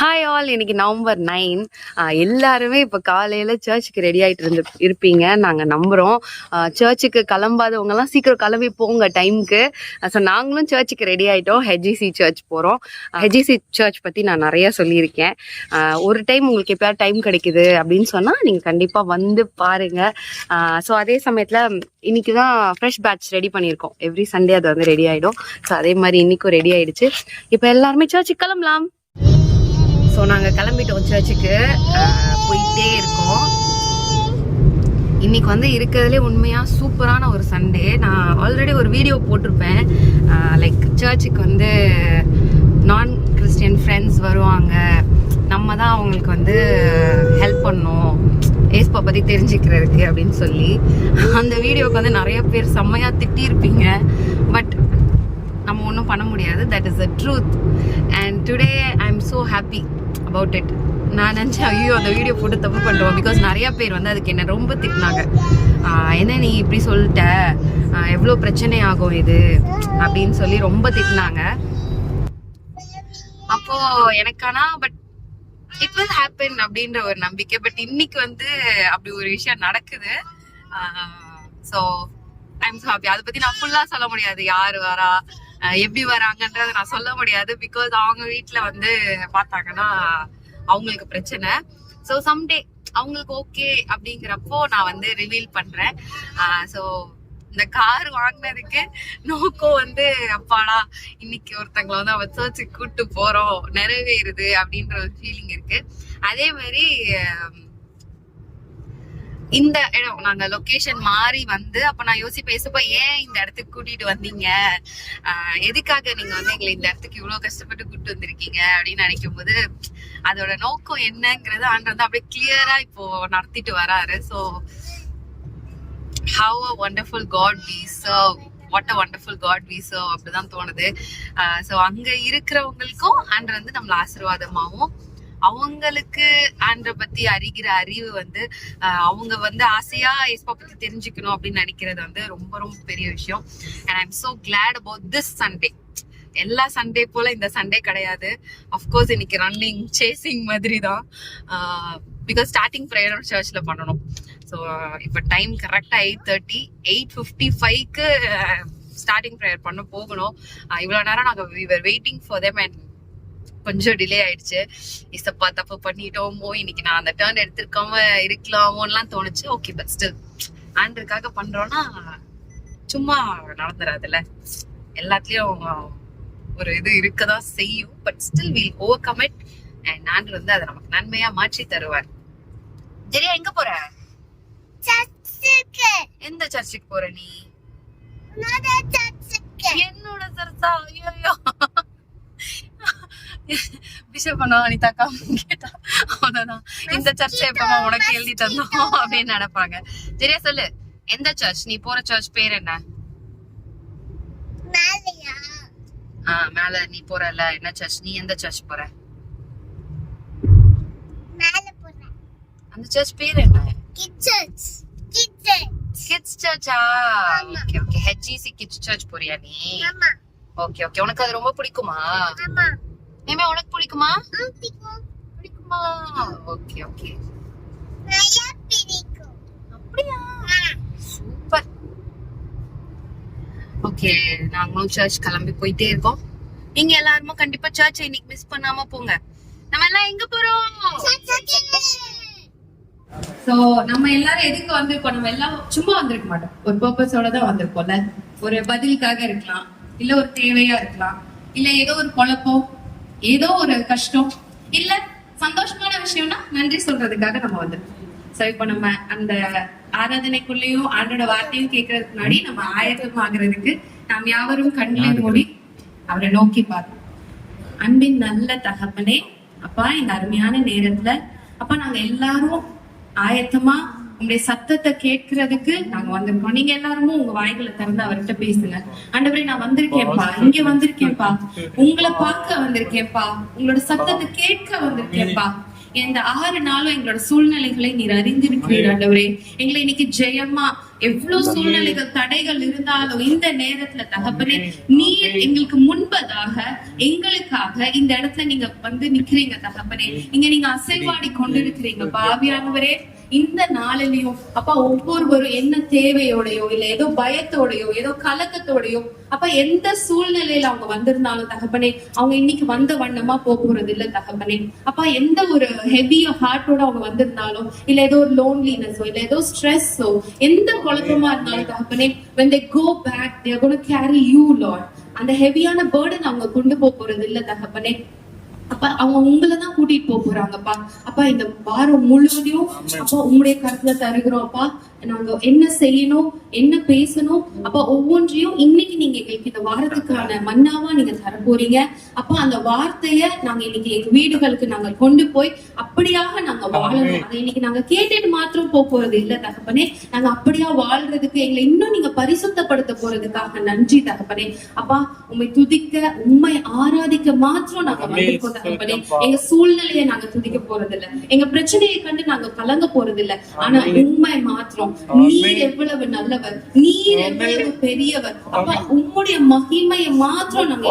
Hi all இன்னைக்கு November nine. எல்லாருமே இப்போ காலையில் சர்ச்சுக்கு ரெடி ஆகிட்டு இருந்து இருப்பீங்க. நாங்கள் நம்புகிறோம் சர்ச்சுக்கு கிளம்பாதவங்கலாம் சீக்கிரம் கிளம்பி போங்க டைமுக்கு ஸோ நாங்களும் சர்ச்சுக்கு ரெடி ஆகிட்டோம் ஹெஜிசி சர்ச் போகிறோம் ஹெஜிசி சர்ச் பற்றி நான் நிறைய சொல்லியிருக்கேன். ஒரு டைம் உங்களுக்கு எப்போயாவது டைம் கிடைக்குது அப்படின்னு சொன்னால் நீங்கள் கண்டிப்பாக வந்து பாருங்கள் ஸோ அதே சமயத்தில் இன்னைக்கு தான் ஃப்ரெஷ் பேட்ச் ரெடி பண்ணியிருக்கோம். எவ்ரி சண்டே அது வந்து ரெடி ஆகிடும் ஸோ அதே மாதிரி இன்னைக்கும் ரெடி ஆயிடுச்சு. இப்போ எல்லாருமே சர்ச்சுக்கு கிளம்பலாம். ஸோ நாங்கள் கிளம்பிட்டோம் சர்ச்சுக்கு போயிட்டே இருக்கோம். இன்னைக்கு வந்து இருக்கிறதுலே உண்மையாக சூப்பரான ஒரு சண்டே நான் ஆல்ரெடி ஒரு வீடியோ போட்டிருப்பேன். லைக் சர்ச்சுக்கு வந்து நான் கிறிஸ்டியன் ஃப்ரெண்ட்ஸ் வருவாங்க. நம்ம தான் அவங்களுக்கு வந்து ஹெல்ப் பண்ணோம். ஏஸ்பா பற்றி தெரிஞ்சுக்கிறதுக்கு அப்படின்னு சொல்லி. அந்த வீடியோவுக்கு வந்து நிறைய பேர் செம்மையாக திட்டியிருப்பீங்க பட் ஒன்றும் பண்ண முடியாது. That is a truth and today I am so happy about it நான் நினச்சேன் ஐயோ அந்த வீடியோ போட்டு தப்பு பண்ணுறோம் பிகாஸ் நிறைய பேர் வந்து அதுக்கு என்ன ரொம்ப திட்டினாங்க. என்ன நீ இப்படி சொல்லிட்ட? எவ்வளோ பிரச்சனை ஆகும் இது? அப்படின்னு சொல்லி ரொம்ப திட்டினாங்க. அப்போ எனக்கானா பட் இட் வில் ஹேப்பன் அப்படின்ற ஒரு நம்பிக்கை. பட் இன்னைக்கு வந்து அப்படி ஒரு விஷயம் நடக்குது. ஸோ ஐம் ஹாப்பி அதை பத்தி நான் ஃபுல்லா சொல்ல முடியாது. யார் வரா? எப்படி வராங்கன்றத நான் சொல்ல முடியாது பிகாஸ் அவங்க வீட்டுல வந்து பார்த்தாங்கன்னா அவங்களுக்கு பிரச்சனை. ஸோ சம்டே அவங்களுக்கு ஓகே அப்படிங்கிறப்போ நான் வந்து ரிவீல் பண்றேன். ஸோ இந்த கார் வாங்கினதுக்கு நோக்கம் வந்து அப்பாடா இன்னைக்கு ஒருத்தங்களை வந்து அவன் சர்ச்சுக்கு கூப்பிட்டு போறோம் நிறைவேறுது அப்படின்ற ஒரு ஃபீலிங் இருக்கு. அதே மாதிரி இந்த இடம் நாங்க லொகேஷன் மாறி வந்து அப்ப நான் யோசி பேசப்ப ஏன் இந்த இடத்துக்கு கூட்டிட்டு வந்தீங்க? ஆஹ் எதுக்காக நீங்க வந்து எங்களை இந்த இடத்துக்கு இவ்வளவு கஷ்டப்பட்டு கூட்டு வந்திருக்கீங்க? அப்படின்னு நினைக்கும் போது அதோட நோக்கம் என்னங்கிறது ஆண்டு வந்து அப்படியே கிளியரா இப்போ நடத்திட்டு வராரு. So how a wonderful God we serve what a wonderful God we serve அப்படிதான் தோணுது. ஸோ அங்க இருக்கிறவங்களுக்கும் அண்ட் வந்து நம்மள ஆசீர்வாதமாவும் அவங்களுக்கு ஆண்டரை பத்தி அறிகிற அறிவு வந்து அவங்க வந்து ஆசையா ஏஸ்பா பத்தி தெரிஞ்சுக்கணும் அப்படின்னு நினைக்கிறது வந்து ரொம்ப ரொம்ப பெரிய விஷயம். And I am so glad about this Sunday எல்லா சண்டே போல இந்த சண்டே கிடையாது. அஃப்கோர்ஸ் இன்னைக்கு ரன்னிங் சேசிங் மாதிரி தான் பிகாஸ் ஸ்டார்டிங் ப்ரேயர் சர்ச்ல பண்ணணும். ஸோ இப்போ டைம் கரெக்டாக எயிட் தேர்ட்டி எயிட் ஃபிஃப்டி ஃபைவ்க்கு ஸ்டார்டிங் ப்ரேயர் பண்ண போகணும். இவ்வளோ நேரம் நாங்கள் we waiting for them and கொஞ்சம் டிலே ஆயிடுச்சு. இசப்பா தப்பு பண்ணிட்டோமோ இன்னைக்கு நான் அந்த டேர்ன் எடுத்திருக்காம இருக்கலாமோலாம் தோணுச்சு. ஓகே பட் ஸ்டில் ஆண்டருக்காக பண்றோம்னா சும்மா நடந்துடாதுல்ல எல்லாத்துலயும் ஒரு இது இருக்கதான் செய்யும். But still will overcome it and ஆண்டர் வந்து அதை நமக்கு நன்மையா மாற்றி தருவார். சரியா எங்க போற? எந்த சர்ச்சுக்கு போற நீ? என்னோட சர்ச்சா? ஐயோ பிஷப் பண்ணா அனிதாக்கா கேட்டா அவ்வளவுதான். இந்த சர்ச்சை எப்பமா உனக்கு எழுதி தந்தோம் அப்படின்னு நினைப்பாங்க. சரியா சொல்லு எந்த சர்ச் நீ போற சர்ச் பேர் என்ன? மேலையா? ஆ மேல நீ போறல என்ன சர்ச் நீ எந்த சர்ச் போற? அந்த சர்ச் பேர் என்ன? Kids Charcha okay okay HEC kids church போறியா நீ? ஓகே ஓகே உனக்கு அது ரொம்ப பிடிக்குமா? மேமே உனக்கு பிடிக்குமா? பிடிக்கும். பிடிக்குமா? Okay okay. அப்படியா? சூப்பர். ஓகே நாங்களும் சர்ச் கிளம்பி போயிட்டே இருக்கோம். நீங்க எல்லாருமே கண்டிப்பா சர்ச் இன்னைக்கு மிஸ் பண்ணாம போங்க. நம்ம எல்லாம் எங்க போறோம்? சோ நம்ம எல்லாரும் எதுக்கு வந்திருக்கோம்? நம்ம எல்லாம் சும்மா வந்திருக்க மாட்டோம். ஒரு பர்பஸோட தான் வந்திருக்கோம்ல. ஒரு பதிலுக்காக இருக்கலாம். இல்ல ஒரு தேவையா இருக்கலாம். இல்ல ஏதோ ஒரு குழப்பம். ஏதோ ஒரு கஷ்டம் இல்ல சந்தோஷமான விஷயம்னா நன்றி சொல்றதுக்காக நம்ம வந்திருக்கோம் சோ இப்போ நம்ம அந்த ஆராதனைக்குள்ளேயும் ஆண்டோட வார்த்தையும் கேட்கறதுக்கு முன்னாடி நம்ம ஆயத்தம் ஆகுறதுக்கு நாம் யாவரும் கண்களை மூடி அவரை நோக்கி பார்ப்போம். அன்பின் நல்ல தகப்பனே அப்பா இந்த அருமையான நேரத்துல அப்பா நாங்க எல்லாரும் ஆயத்தமா உங்களுடைய சத்தத்தை கேட்கறதுக்கு நாங்க வந்திருக்கோம். நீங்க எல்லாருமே உங்க வாய்களை திறந்து அவர்கிட்ட பேசுங்க. ஆண்டவரே நான் வந்திருக்கேன்ப்பா. இங்க வந்திருக்கேன்ப்பா. உங்களை பார்க்க வந்திருக்கேன்ப்பா. உங்களோட சத்தத்தை கேட்க வந்திருக்கேன்ப்பா. இந்த ஆறு நாளும் எங்களோட சூழ்நிலைகளை நீர் அறிந்திருக்கிறீர் ஆண்டவரே. எங்களை இன்னைக்கு ஜெயமா எவ்வளவு சூழ்நிலைகள் தடைகள் இருந்தாலும் இந்த நேரத்துல தகப்பனே நீர் எங்களுக்கு முன்பதாக எங்களுக்காக இந்த இடத்துல நீங்க வந்து நிக்கிறீங்க தகப்பனே. இங்க நீங்க அசைவாடி கொண்டிருக்கிறீங்க பாவியானவரே இந்த நாளிலையும் அப்பா ஒவ்வொருவரும் என்ன தேவையோடையோ இல்ல ஏதோ பயத்தோடையோ ஏதோ கலக்கத்தோடையோ அப்ப எந்த சூழ்நிலையில அவங்க வந்திருந்தாலும் தகப்பனே அவங்க இன்னைக்கு வந்த வண்ணமா போக போறது இல்ல தகப்பனே. அப்பா எந்த ஒரு ஹெவி ஹார்ட்டோட அவங்க வந்திருந்தாலும் இல்ல ஏதோ ஒரு லோன்லினஸோ இல்ல ஏதோ ஸ்ட்ரெஸ்ஸோ எந்த குழப்பமா இருந்தாலும் தகப்பனே when they go back they are going to carry you lord. அந்த ஹெவியான பேர்டன் அவங்க கொண்டு போக போறது இல்ல தகப்பனே. அப்ப அவங்க உங்களை தான் கூட்டிட்டு போக போறாங்கப்பா. அப்பா இந்த வாரம் முழுவதையும் அப்பா உங்களுடைய கருத்துல தருகிறோம் அப்பா. நாங்க என்ன செய்யணும் என்ன பேசணும் அப்பா ஒவ்வொன்றையும் இன்னைக்கு நீங்க எங்களுக்கு இந்த வாரத்துக்கான மன்னாவா நீங்க தர போறீங்க அப்பா அந்த வார்த்தைய நாங்க இன்னைக்கு எங்க வீடுகளுக்கு நாங்க கொண்டு போய் அப்படியாக நாங்க வாழணும். அதை இன்னைக்கு நாங்க கேட்டுட்டு மாத்திரம் போக போறது இல்ல தகப்பனே. நாங்க அப்படியா வாழ்றதுக்கு எங்களை இன்னும் நீங்க பரிசுத்தப்படுத்த போறதுக்காக நன்றி தகப்பனே. அப்பா உண்மை துதிக்க உண்மை ஆராதிக்க மாத்திரம் நாங்க வந்திருக்கோம் தகப்பனே. எங்க சூழ்நிலையை நாங்க துதிக்க போறது இல்ல எங்க பிரச்சனையை கண்டு நாங்க கலங்க போறது இல்ல ஆனா உண்மை மாத்திரம் நீர் எவ்வளவு நல்லவர் நீர் எவ்வளவு பெரியவர். அப்பா உம்முடைய மகிமையை மாத்திரம் நாங்க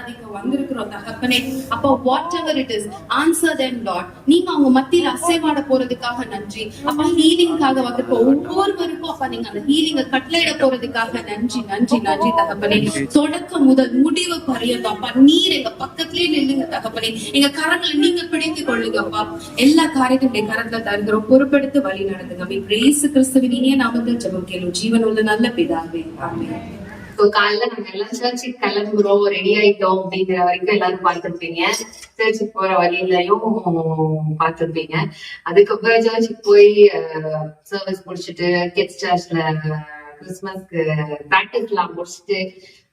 இன்னைக்கு ஆராதிக்க வந்திருக்கிறோம் தகப்பனே. அப்பா whatever it is answer then Lord நீங்க அவங்க மத்தியில அசைவாட போறதுக்காக நன்றி. அப்பா ஹீலிங்காக வந்திருக்கோம் ஒவ்வொருவருக்கும் அப்பா நீங்க அந்த ஹீலிங்க கட்டளையிட போறதுக்காக நன்றி நன்றி நன்றி தகப்பனே. தொடக்கம் முதல் முடிவு பரியந்தம். அப்பா நீர் எங்க பக்கத்திலே நில்லுங்க தகப்பனே. எங்க கரங்களை நீங்க பிடித்து கொள்ளுங்கப்பா எல்லா காரியத்தையும் கரத்துல தருகிறோம். பொறுப்பெடுத்து வழி நடந்துங்க அப்படி பிரேசு கிறிஸ்துவின் இனிய நாமத்தில் ஜெபம் கேளு ஜீவன் உள்ள நல்ல பிதாவே. ஆமென். ஸோ காலைல நாங்க எல்லாம் சர்ச்சுக்கு கிளம்புறோம் ரெடி ஆயிட்டோம் அப்படிங்கிற வரைக்கும் எல்லாரும் பார்த்துருப்பீங்க. சர்ச்சுக்கு போற வழியிலையும் பார்த்துருப்பீங்க. அதுக்கப்புறம் சர்ச்சுக்கு போய் சர்வீஸ் முடிச்சுட்டு கிட்ஸ் சர்ச்ல கிறிஸ்மஸ்க்கு பிராக்டிஸ் எல்லாம் முடிச்சுட்டு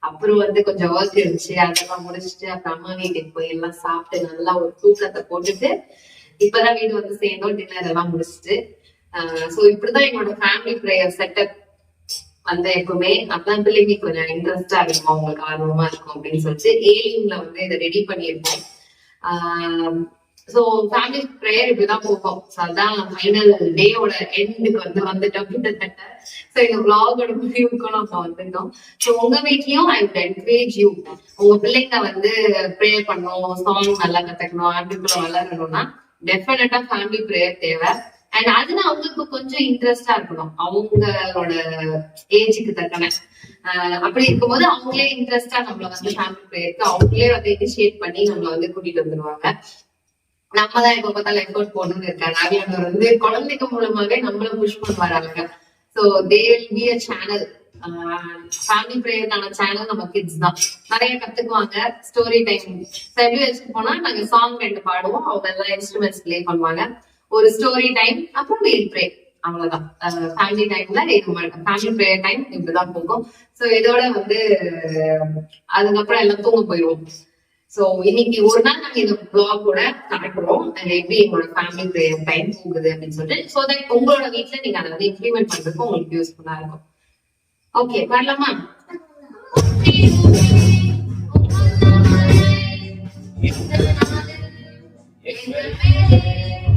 அப்புறம் வந்து கொஞ்சம் ஒர்க் இருந்துச்சு. அதெல்லாம் முடிச்சுட்டு அப்புறம் அம்மா வீட்டுக்கு போய் எல்லாம் சாப்பிட்டு நல்லா ஒரு தூக்கத்தை போட்டுட்டு இப்பதான் வீடு வந்து சேர்ந்தோம். டின்னர் எல்லாம் முடிச்சுட்டு ஸோ இப்படிதான் எங்களோட ஃபேமிலி ப்ரேயர் செட்டப் அந்த எப்பவுமே அதான் பிள்ளைங்க கொஞ்சம் இன்ட்ரெஸ்டா இருக்கும்? அவங்களுக்கு ஆர்வமா இருக்கும் அப்படின்னு சொல்லிட்டு ஏலியம்ல வந்து இதை ரெடி பண்ணியிருக்கோம். ஸோ ஃபேமிலி ப்ரேயர் இப்படிதான் போகும். ஸோ அதான் ஃபைனல் டேயோட எண்டுக்கு வந்து வந்துட்டோம் கிட்டத்தட்ட. ஸோ இந்த பிளாகோட முடிவுக்கும் நம்ம வந்துட்டோம். ஸோ உங்க வீட்லயும் ஐ வுட் என்கரேஜ் யூ உங்க பிள்ளைங்க வந்து ப்ரேயர் பண்ணணும் சாங் நல்லா கத்துக்கணும் ஆண்டுக்குள்ள வளரணும்னா டெஃபினட்டா ஃபேமிலி ப்ரேயர் தேவை. அண்ட் அதுல அவங்களுக்கு கொஞ்சம் இன்ட்ரெஸ்டா இருக்கணும். அவங்களோட ஏஜுக்கு தக்கன. ஆஹ் அப்படி இருக்கும்போது அவங்களே இன்ட்ரெஸ்டா நம்மள வந்து ஃபேமிலி ப்ரேயருக்கு அவங்களே வந்து இனிஷியேட் பண்ணி நம்மள வந்து கூட்டிட்டு வந்துருவாங்க. நம்ம தான் எப்ப பார்த்தாலும் எஃபோர்ட் போடணும்னு இருக்காங்க. ஆவியானவர் வந்து குழந்தைங்க மூலமாவே நம்மள push பண்ணுவாராங்க so they will be a channel family ப்ரேயருக்கான channel நம்ம கிட்ஸ் தான். நிறைய கத்துக்குவாங்க. ஸ்டோரி டைம் எப்படி வச்சுட்டு போனா நாங்க சாங் ரெண்டு பாடுவோம். அவங்க எல்லாம் இன்ஸ்ட்ருமெண்ட்ஸ் பிளே பண்ணுவாங்க. ஒரு ஸ்டோரி டைம் அப்புறம் வெயில் பிரேக் அவ்வளவுதான். ஃபேமிலி டைம்ல இது ஃபேமிலி ப்ரேயர் டைம் இப்படிதான் போகும். ஸோ இதோட வந்து அதுக்கப்புறம் எல்லாம் தூங்க போயிடுவோம் ஸோ இன்னைக்கு ஒரு நாள் நாங்க இந்த பிளாக் கூட கணக்குறோம் எப்படி எங்களோட ஃபேமிலி ப்ரேயர் டைம் போகுது அப்படின்னு சொல்லிட்டு ஸோ தட் உங்களோட வீட்டுல நீங்க அதை வந்து இம்ப்ளிமெண்ட் பண்றதுக்கு உங்களுக்கு யூஸ்ஃபுல்லா இருக்கும். ஓகே வரலாமா? எங்கள் மேல்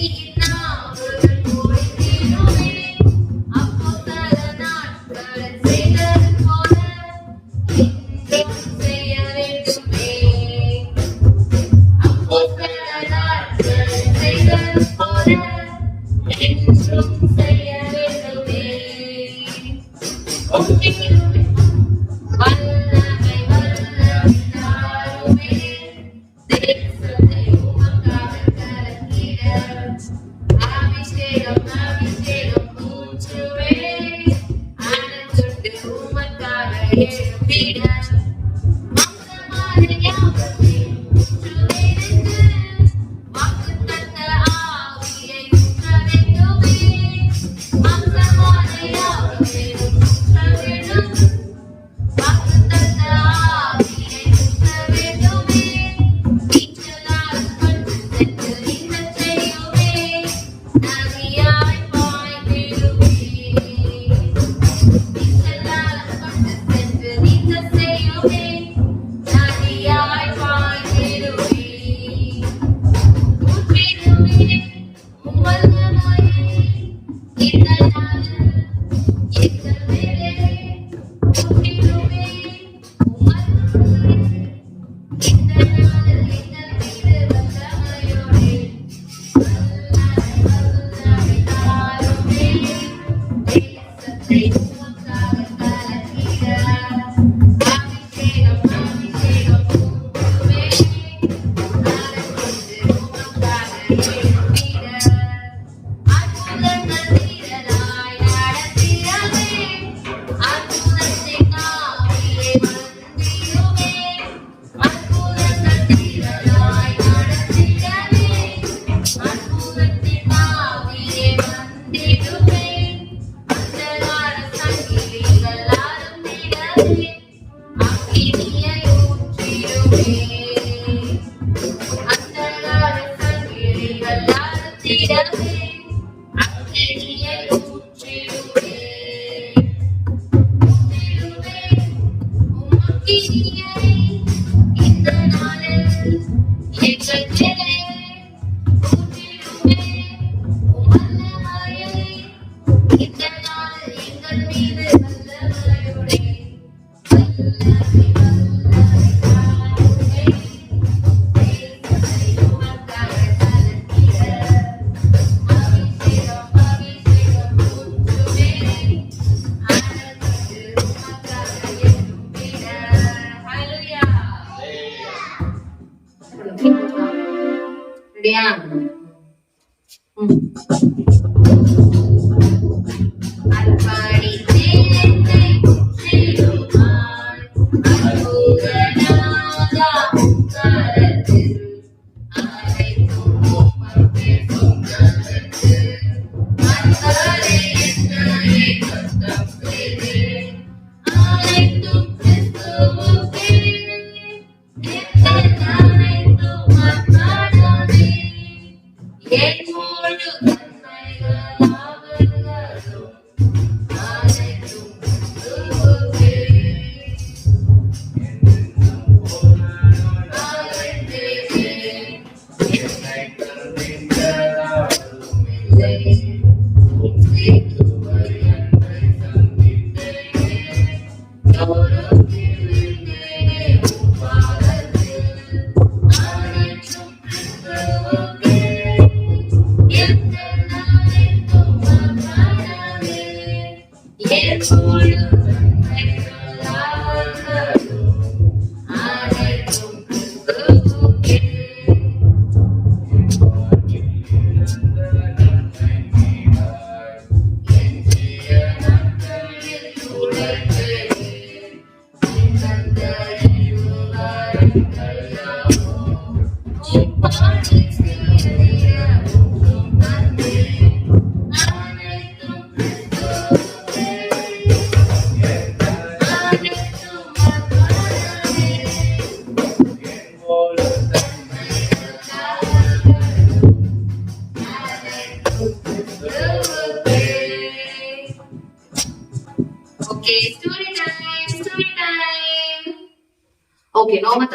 eat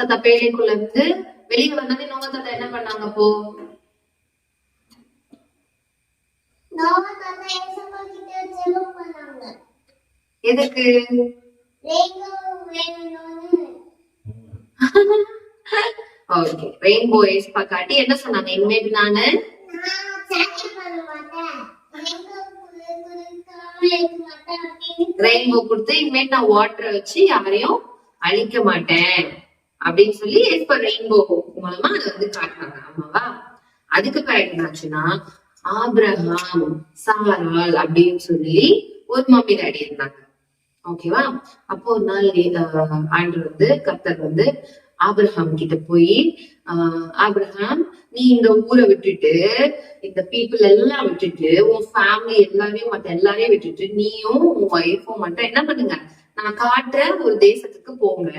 நோவத்தாத்தா பேழைக்குள்ள இருந்து வெளியே வந்தது நோவத்தாத்தா என்ன பண்ணாங்க போ? எதுக்கு? ரெயின்போ ஏசப்பா என்ன சொன்னாங்க? இனிமேட்டு நானு? ரெயின்போ கொடுத்து இனிமேட் நான் வாட்டர் வச்சு யாரையும் அழிக்க மாட்டேன். அப்படின்னு சொல்லி எஸ் பர் ரெயின்போ மூலமா அதை வந்து காட்டுறாங்க. ஆமாவா? அதுக்கு பிறகு என்னாச்சுன்னா ஆப்ரஹாம் சாரால் அப்படின்னு சொல்லி ஒரு மம்மி டாடி இருந்தாங்க. ஓகேவா அப்போ ஒரு நாள் ஆண்டு வந்து கர்த்தர் வந்து ஆப்ரஹாம் கிட்ட போய் ஆஹ் ஆப்ரஹாம் நீ இந்த ஊரை விட்டுட்டு இந்த பீப்புள் எல்லாம் விட்டுட்டு உன் ஃபேமிலி எல்லாரையும் மத்த எல்லாரையும் விட்டுட்டு நீயும் உன் ஒய்ஃபும் மட்டும் என்ன பண்ணுங்க? நான் காட்டுற ஒரு தேசத்துக்கு போங்க.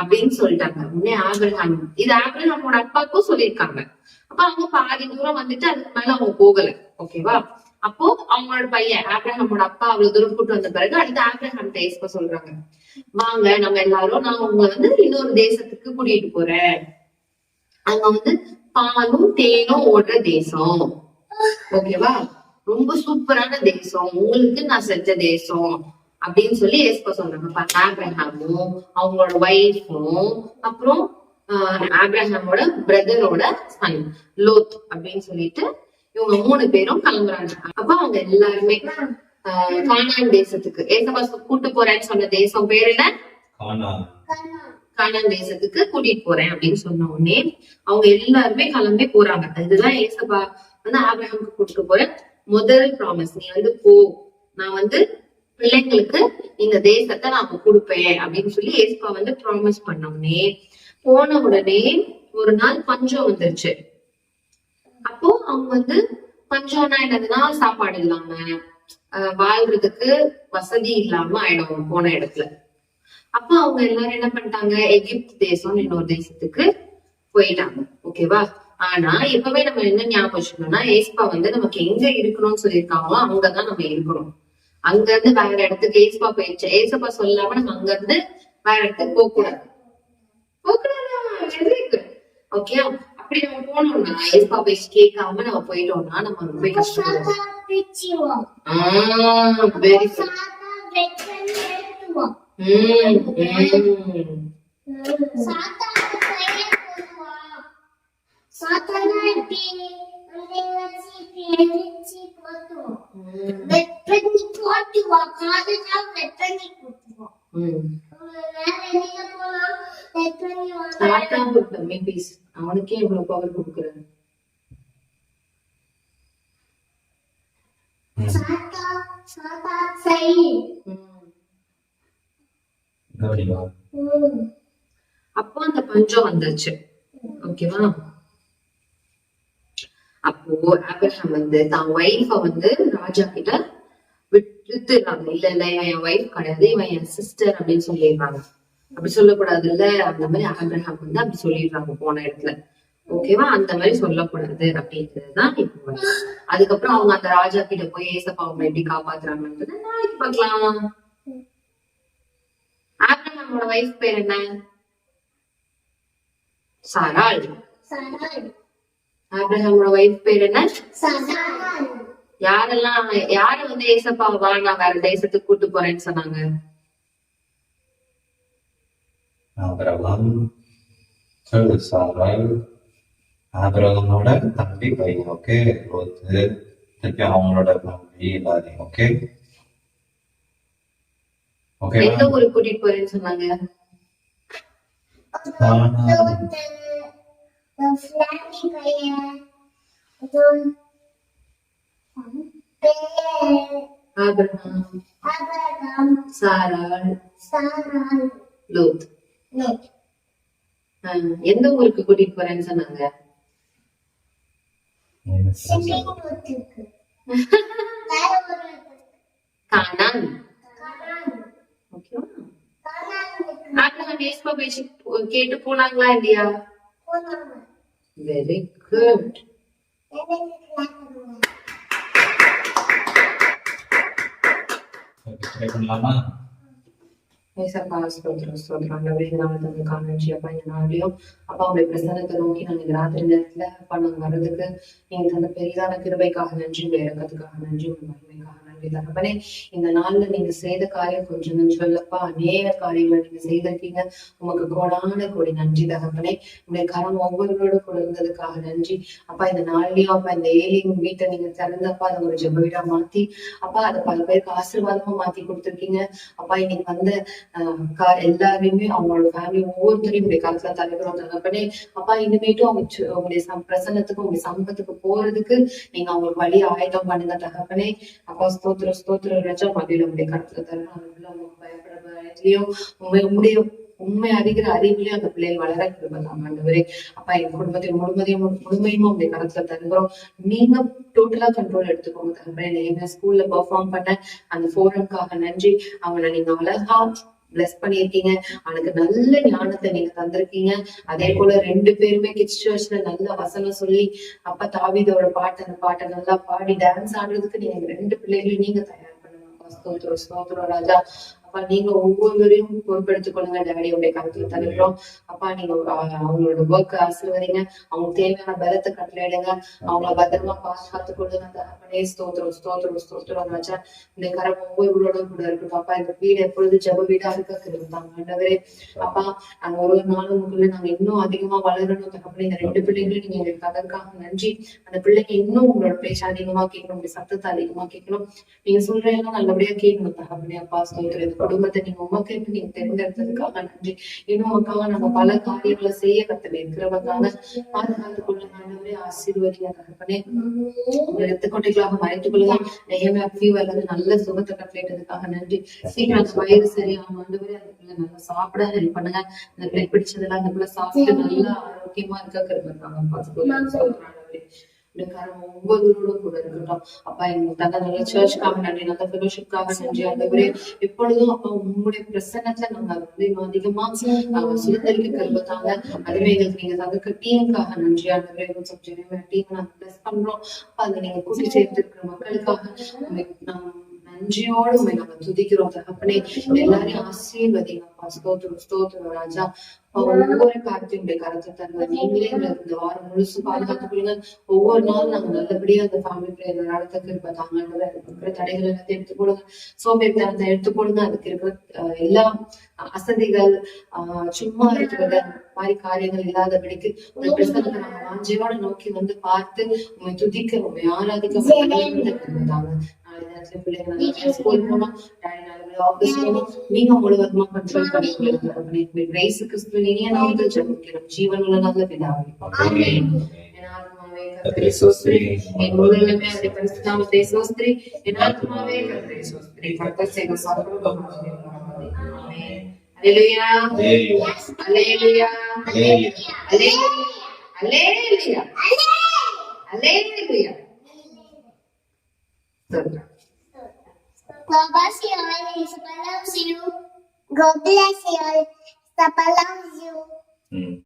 அப்படின்னு சொல்லிட்டாங்க. உடனே ஆபிரகாம் இது ஆபிரகாமோட அப்பாவுக்கும் சொல்லியிருக்காங்க. அப்ப அவங்க பாதி தூரம் வந்துட்டு அதுக்கு மேல அவங்க போகல. ஓகேவா அப்போ அவங்களோட பையன் ஆப்ரஹாமோட அப்பா அவ்வளவு தூரம் கூட்டு வந்த பிறகு அடுத்து ஆப்ரஹாம் டேஸ்ப சொல்றாங்க. வாங்க நம்ம எல்லாரும் நான் உங்களை வந்து இன்னொரு தேசத்துக்கு கூட்டிட்டு போறேன். அங்க வந்து பாலும் தேனும் ஓடுற தேசம். ஓகேவா ரொம்ப சூப்பரான தேசம். உங்களுக்கு நான் செஞ்ச தேசம். அப்படின்னு சொல்லி ஏஸ்பா சொல்றாங்க. ஆப்ரஹாமும் அவங்களோட ஒய்ஃபும் அப்புறம் ஆப்ரஹாமோட பிரதரோட சன் லோத் அப்படின்னு சொல்லிட்டு இவங்க மூணு பேரும் கிளம்புறாங்க. அப்ப அவங்க எல்லாருமே கானான் தேசத்துக்கு ஏசப்பா கூட்டு போறேன்னு சொன்ன தேசம் பேர் என்ன? கானான். தேசத்துக்கு கூட்டிட்டு போறேன் அப்படின்னு சொன்ன உடனே அவங்க எல்லாருமே கிளம்பி போறாங்க. இதுதான் ஏசப்பா வந்து ஆபிரகாமுக்கு கூட்டிட்டு போற முதல் ப்ராமிஸ் நீ வந்து போ. நான் வந்து பிள்ளைங்களுக்கு இந்த தேசத்தை நான் கொடுப்பேன் அப்படின்னு சொல்லி ஏசப்பா வந்து ப்ராமிஸ் பண்ண உடனே போன உடனே ஒரு நாள் பஞ்சம் வந்துருச்சு. அப்போ அவங்க வந்து பஞ்சம்னா என்னதுன்னா சாப்பாடு இல்லாம வாழ்றதுக்கு வசதி இல்லாம ஆயிடும் போன இடத்துல. அப்ப அவங்க எல்லாரும் என்ன பண்ணிட்டாங்க? எகிப்து தேசம் இன்னொரு தேசத்துக்கு போயிட்டாங்க. ஓகேவா? ஆனா இப்பவே நம்ம என்ன ஞாபகம் வச்சுக்கணும்னா ஏஸ்பா வந்து நமக்கு எங்க இருக்கணும்னு சொல்லியிருக்காங்களோ அங்கதான் நம்ம இருக்கணும். அங்க இருந்து வேற இடத்துக்கு ஏஸ்பா போயிடுச்சு ஏசப்பா சொல்லாம நம்ம அங்க இருந்து வேற இடத்துக்கு போக கூடாது. போகக்கூடாது ஓகே அப்படி நம்ம போனோம்னா ஏஸ்பா பேசி கேட்காம நம்ம போயிட்டோம்னா நம்ம ரொம்ப கஷ்டப்படுவோம். ஆஹ் வெரி சாத்தான அவனுக்கே இவ்வளவு பவர் கொடுக்குறாரு அப்போ அந்த பஞ்சம் வந்துருச்சு ஓகேவா? அப்போ ஆபிரஹாம் வந்து தான் ஒய்ஃப வந்து ராஜா கிட்ட விட்டுறாங்க இல்ல இல்ல இவன் என் ஒய்ஃப் கிடையாது இவன் என் சிஸ்டர் அப்படின்னு சொல்லிடுறாங்க. அப்படி சொல்லக்கூடாது இல்ல அந்த மாதிரி ஆபிரஹாம் வந்து அப்படி சொல்லிடுறாங்க போன இடத்துல. ஓகேவா அந்த மாதிரி சொல்லக்கூடாது அப்படின்றதுதான் இப்போ. அதுக்கப்புறம் அவங்க அந்த ராஜா கிட்ட போய் ஏசப்பா அவங்க எப்படி காப்பாத்துறாங்கன்றது நாளைக்கு பார்க்கலாம். ஆபிரஹாமோட ஒய்ஃப் பேர் என்ன? சாராள். ஆபிரஹாமோட ஒய்ஃப் பேர் என்ன? யாரெல்லாம் யாரு வந்து ஏசப்பா வா நான் வேற தேசத்துக்கு கூட்டு போறேன்னு சொன்னாங்க? ஆபிரகாம் ஆபிரகாமோட தம்பி பையன் ஓகே? லோத்து திருப்பி அவங்களோட ஃபேமிலி எல்லாரையும் ஓகே? ஓகே எந்த ஊருக்கு கூட்டிட்டு போறேன்னு சொன்னாங்க? ஆபிரகாம் ஆபிரகாம் சாராள் லோத். ஆஹ், எந்த ஊருக்கு கூட்டிட்டு போறேன்னு சொன்னாங்க? கானான் கேட்டு போனாங்களா இல்லையா? வெரி குட் ட்ரை பண்ணலாமா ஏசப்பா ஸ்தோத்திரம் ஸ்தோத்திரம் ஆண்டவரே இந்த நாமத்தை அப்பா இந்த நாளையும் அப்பா உங்களுடைய பிரசன்னத்தை நோக்கி நாங்க இந்த ராத்திரி நேரத்துல அப்பா நாங்க வர்றதுக்கு நீங்க தந்த பெரிதான கிருபைக்காக நன்றி உங்களுடைய இறக்கத்துக்காக நன்றி உங்க மகிமைக்காக நன்றி தகப்பனே இந்த நாள்ல நீங்க செய்த காரியம் கொஞ்சம் சொல்லப்பா. அநேக காரியங்களை நீங்க செய்திருக்கீங்க. உமக்கு கோடான கோடி நன்றி தகப்பனே. உடைய கரம் ஒவ்வொருவரோட கூட இருந்ததுக்காக நன்றி. அப்பா இந்த நாள்லயும் அப்பா இந்த ஏலியும் வீட்டை நீங்க திறந்தப்பா அதை ஒரு ஜெப வீடா மாத்தி. அப்பா அதை பல பேருக்கு ஆசீர்வாதமா மாத்தி கொடுத்துருக்கீங்க. அப்பா இன்னைக்கு வந்த ஆஹ் எல்லாரையுமே அவங்களோட ஃபேமிலி ஒவ்வொருத்தரையும் உடைய காலத்துல தலைவரும் தகப்பனே. அப்பா இனிமேட்டும் அவங்க உங்களுடைய பிரசன்னத்துக்கு உங்களுடைய சமூகத்துக்கு போறதுக்கு நீங்க அவங்களுக்கு வழி ஆயத்தம் பண்ணுங்க தகப்பனே. அப்பா ஸ்தோத்திர ஸ்தோத்திர ரஜா மதியில உங்களுடைய கருத்துல தரணும். அவர்கள் உங்களுக்கு பயத்திலையும் உண்மை உங்களுடைய உண்மை அறிகிற அறிவுலயும் அந்த பிள்ளைகள் வளர கிருபதாங்க ஆண்டவரே. அப்பா என் குடும்பத்தையும் முழுமதையும் முழுமையும் உங்களுடைய கருத்துல தருகிறோம். நீங்க டோட்டலா கண்ட்ரோல் எடுத்துக்கோங்க தகவலே என்ன ஸ்கூல்ல பெர்ஃபார்ம் பண்ண அந்த ஃபோரம்காக நன்றி. அவங்களை நீங்க அழகா பிளஸ் பண்ணியிருக்கீங்க. அவனுக்கு நல்ல ஞானத்தை நீங்க தந்திருக்கீங்க. அதே போல ரெண்டு பேருமே கிட்ஸ் சர்ச்ல நல்ல வசனம் சொல்லி அப்பா தாவிதோட பாட்டு அந்த பாட்டை நல்லா பாடி டான்ஸ் ஆடுறதுக்கு நீங்க ரெண்டு பிள்ளைகளையும் நீங்க தயார் பண்ணுங்க அப்பா, ஸ்தோத்திரம் ஸ்தோத்திரம் ராஜா. அப்பா நீங்க ஒவ்வொருவரையும் பொறுப்பெடுத்துக் கொள்ளுங்க உடைய கருத்துல தருகிறோம் அப்பா நீங்க அவங்களோட ஒர்க் ஆசீர்வதிங்க. அவங்களுக்கு தேவையான பலத்தை கட்டளையிடுங்க அவங்கள பத்திரமா பாதுகாத்து கொள்ளுங்க. தகப்பனே ஸ்தோத்திரம் ஸ்தோத்திரம் ஸ்தோத்திரம் ராஜா இந்த கரம் ஒவ்வொருவரோட கூட இருக்கட்டும். அப்பா இந்த வீடு எப்பொழுது ஜெப வீடா இருக்க கிருந்தாங்க ஆண்டவரே அப்பா நாங்க ஒரு ஒரு நாளும் உங்களுக்குள்ள நாங்க இன்னும் அதிகமா வளரணும். தகப்பனே இந்த ரெண்டு பிள்ளைங்களும் நீங்க எங்களுக்கு அதற்காக நன்றி. அந்த பிள்ளைங்க இன்னும் உங்களோட பேச்ச அதிகமா கேட்கணும். உங்க சத்தத்தை அதிகமா கேட்கணும். நீங்க சொல்ற எல்லாம் நல்லபடியா கேட்கணும். தகப்பனே அப்பா ஸ்தோத்திரம். குடும்பத்தை நீங்க உமக்கு நீங்க தேர்ந்தெடுத்ததுக்காக நன்றி. இன்னும் உமக்காக நம்ம பல காரியங்களை செய்ய கத்துல இருக்கிறவங்க பாதுகாத்துக் கொள்ளுங்க ஆண்டவரே ஆசீர்வதிங்க தகப்பனே எடுத்துக்கொண்டைகளாக மறைத்துக் கொள்ளுங்க நெய்யமே ஃபீவர்ல நல்ல சுகத்தை கட்டளையிட்டதுக்காக நன்றி. சீக்கிரம் அந்த வயிறு சரியாகும் ஆண்டவரே அந்த பிள்ளை நல்லா சாப்பிட ஹெல்ப் பண்ணுங்க. அந்த பிள்ளை பிடிச்சதெல்லாம் அந்த பிள்ளை சாப்பிட்டு நல்லா ஆரோக்கியமா இருக்க கிருப்பாங்க பார்த்துக்கொள்ளுங்க இந்த காரம் கூட இருக்கட்டும். அப்பா எங்க தங்க நல்ல சர்ச்சுக்காக நன்றி நல்ல ஃபெலோஷிப்காக நன்றி ஆண்டவரே. எப்பொழுதும் அப்பா உங்களுடைய பிரசன்னத்துல நாங்க வந்து இன்னும் அதிகமா நாங்க சுதந்திரிக்க கருப்பத்தாங்க. அதுவே எங்களுக்கு நீங்க தந்த டீமுக்காக நன்றி ஆண்டவரே. டீம் நாங்க பிளஸ் பண்றோம். அப்பா அதை நீங்க கூட்டி சேர்த்து இருக்கிற மக்களுக்காக நன்றியோடு உண்மை நாங்க துதிக்கிறோம் தகப்பனே. எல்லாரையும் ஆசீர்வதிங்கப்பா ஸ்தோத்திரம் ஸ்தோத்திரம் ராஜா. ஒவ்வொரு காரியத்தையும் கருத்தை தருங்க நீங்களே இந்த வாரம் முழுசு பாதுகாத்து கொள்ளுங்க. ஒவ்வொரு நாளும் நாங்க நல்லபடியா அந்த ஃபேமிலி பிரேயர் நடத்துக்கு இருப்ப தாங்க இருக்கிற தடைகள் எல்லாத்தையும் எடுத்துக் கொடுங்க சோம்பேறித்தனத்தை எடுத்து போடுங்க அதுக்கு இருக்கிற எல்லா அசதிகள் ஆஹ் சும்மா இருக்கிறது மாதிரி காரியங்கள் இல்லாதபடிக்கு உங்க பிரசனத்தை நாங்க வாஞ்சையோட நோக்கி வந்து பார்த்து உண்மை துதிக்க உண்மை ஆராதிக்க உம்மை வழிநடத்த கிருபைதாங்க. நாளை நேரத்துல பிள்ளைங்க நல்லா ஸ்கூல் போனோம் டாடி நாளைக்கு ஆபீஸ் போனோம் நீங்க முழுவதுமா கண்ட்ரோல் பண்ணி கொடுங்க கிரேஸ் கிறிஸ்து இனிய நாமத்தில் ஜெபிக்கிறோம் ஜீவனுள்ள நல்ல பிதாவே ஆமென். என் ஆத்மாவே கர்த்தரை ஸ்தோத்திரி. என் முழுவதுமே அவருடைய பரிசுத்த நாமத்தை ஸ்தோத்திரி. என் ஆத்மாவே கர்த்தரை ஸ்தோத்திரி. கர்த்தர் செய்த God bless you all. Isabel loves you. God bless you all. Isabel loves you. ம்